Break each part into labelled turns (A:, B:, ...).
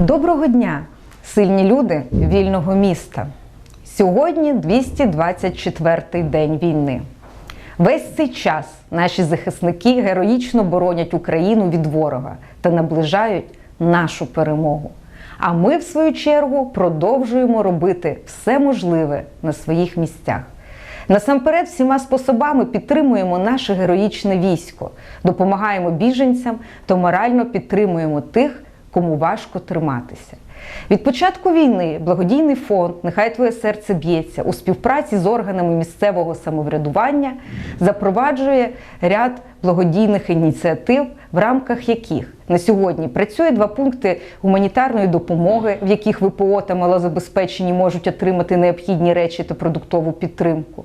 A: Доброго дня, сильні люди вільного міста. Сьогодні 224-й день війни. Весь цей час наші захисники героїчно боронять Україну від ворога та наближають нашу перемогу. А ми, в свою чергу, продовжуємо робити все можливе на своїх місцях. Насамперед, всіма способами підтримуємо наше героїчне військо, допомагаємо біженцям та морально підтримуємо тих, кому важко триматися. Від початку війни благодійний фонд Нехай твоє серце б'ється у співпраці з органами місцевого самоврядування запроваджує ряд благодійних ініціатив, в рамках яких на сьогодні працює два пункти гуманітарної допомоги, в яких ВПО та малозабезпечені можуть отримати необхідні речі та продуктову підтримку.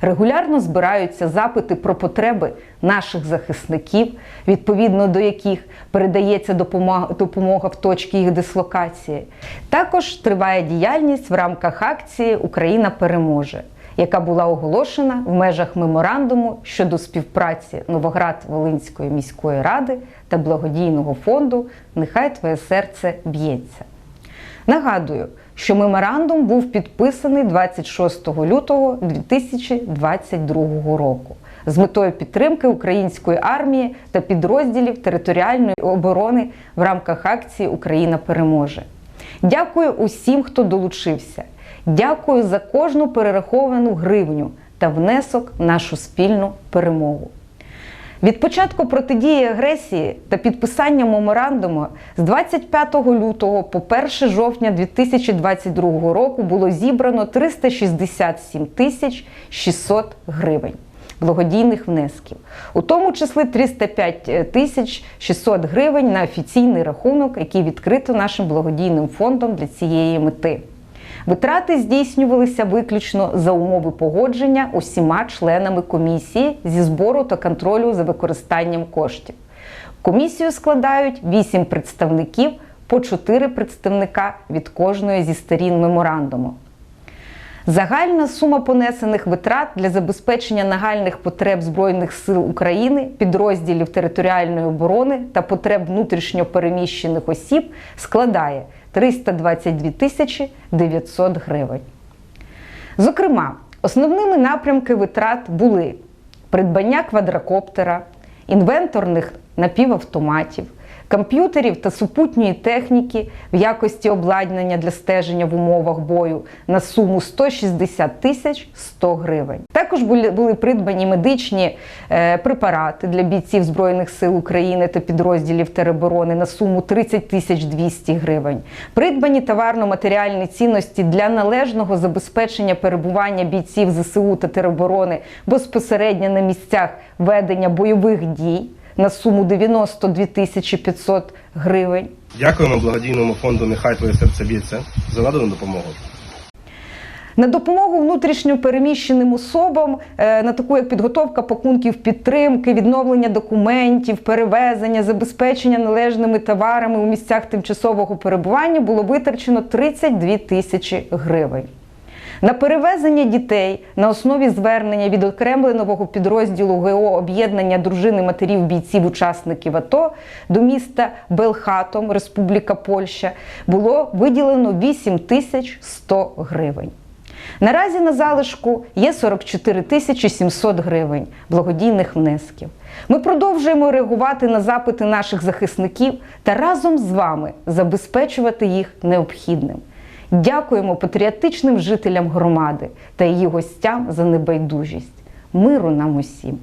A: Регулярно збираються запити про потреби наших захисників, відповідно до яких передається допомога, в точки їх дислокації. Також триває діяльність в рамках акції Україна переможе, яка була оголошена в межах меморандуму щодо співпраці Новоград-Волинської міської ради та благодійного фонду Нехай твоє серце б'ється. Нагадую, що меморандум був підписаний 26 лютого 2022 року з метою підтримки української армії та підрозділів територіальної оборони в рамках акції Україна переможе. Дякую усім, хто долучився. Дякую за кожну перераховану гривню та внесок в нашу спільну перемогу. Від початку протидії агресії та підписання меморандуму з 25 лютого по 1 жовтня 2022 року було зібрано 367 тисяч 600 гривень благодійних внесків, у тому числі 305 тисяч 600 гривень на офіційний рахунок, який відкрито нашим благодійним фондом для цієї мети. Витрати здійснювалися виключно за умови погодження усіма членами комісії зі збору та контролю за використанням коштів. Комісію складають 8 представників по 4 представника від кожної зі сторін меморандуму. Загальна сума понесених витрат для забезпечення нагальних потреб Збройних сил України, підрозділів територіальної оборони та потреб внутрішньо переміщених осіб складає 322 тисячі 900 гривень. Зокрема, основними напрямки витрат були придбання квадрокоптера, інвенторних напівавтоматів, комп'ютерів та супутньої техніки в якості обладнання для стеження в умовах бою на суму 160 тисяч 100 гривень. Також були, були придбані медичні е, препарати для бійців Збройних сил України та підрозділів тероборони на суму 30 тисяч 200 гривень. Придбані товарно-матеріальні цінності для належного забезпечення перебування бійців ЗСУ та тероборони безпосередньо на місцях ведення бойових дій на суму 92 тисячі 500 гривень.
B: Дякуємо благодійному фонду Нехай твоє серце б'ється за надану допомогу.
A: На допомогу внутрішньо переміщеним особам, е, на таку як підготовка пакунків підтримки, відновлення документів, перевезення, забезпечення належними товарами у місцях тимчасового перебування було витрачено 32 тисячі гривень. На перевезення дітей на основі звернення від окремленого підрозділу ГО об'єднання дружини матерів бійців учасників АТО до міста Белхатом, Республіка Польща, було виділено 8 100 гривень. Наразі на залишку є 44 тисячі 700 гривень благодійних внесків. Ми продовжуємо реагувати на запити наших захисників та разом з вами забезпечувати їх необхідним. Дякуємо патріотичним жителям громади та її гостям за небайдужість. Миру нам усім!